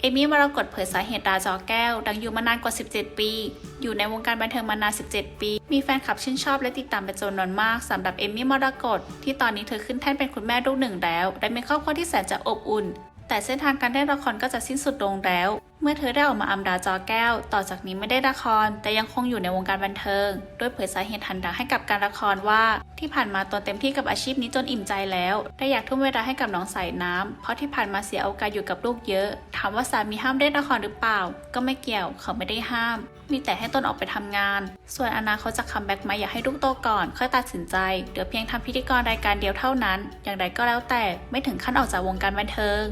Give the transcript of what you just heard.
เอมี่มรกตเผยสาเหตุดาจอแก้ว ดังอยู่มานานกว่า 17 ปี อยู่ในวงการบันเทิงมานาน 17 ปี มีแฟนคลับชื่นชอบและติดตามเป็นจำนวนมากสำหรับเอมี่มรกตที่ตอนนี้เธอขึ้นแท่นเป็นคุณแม่ลูกหนึ่งแล้วและมีครอบครัวที่แสนจะอบอุ่น แต่เส้นทางการเล่นละครก็จะสิ้นสุดลงแล้ว เมื่อเธอได้ออกมาอำดาจอแก้ว ต่อจากนี้ไม่ได้ละคร แต่ยังคงอยู่ในวงการบันเทิงโดยเผยสาเหตุทันดังให้กับการละครว่า ที่ผ่านมาตนเต็มที่กับอาชีพนี้จนอิ่มใจแล้วและอยากทุ่มเวลาให้กับน้องสายน้ำเพราะที่ผ่านมาเสียโอกาสอยู่กับลูกเยอะ ถามว่าสามีห้ามเล่นละครหรือเปล่า ก็ไม่เกี่ยวเขาไม่ได้ห้าม มีแต่ให้ตนออกไปทำงาน ส่วนอนาคตจะคัมแบ็กไหมาอยากให้ลูกโตก่อน ค่อยตัดสินใจเดี๋ยวเพียงทำพิธีกรรายการเดียวเท่านั้น อย่างไรก็แล้วแต่ไม่ถึงขั้นออกจากวงการบันเทิง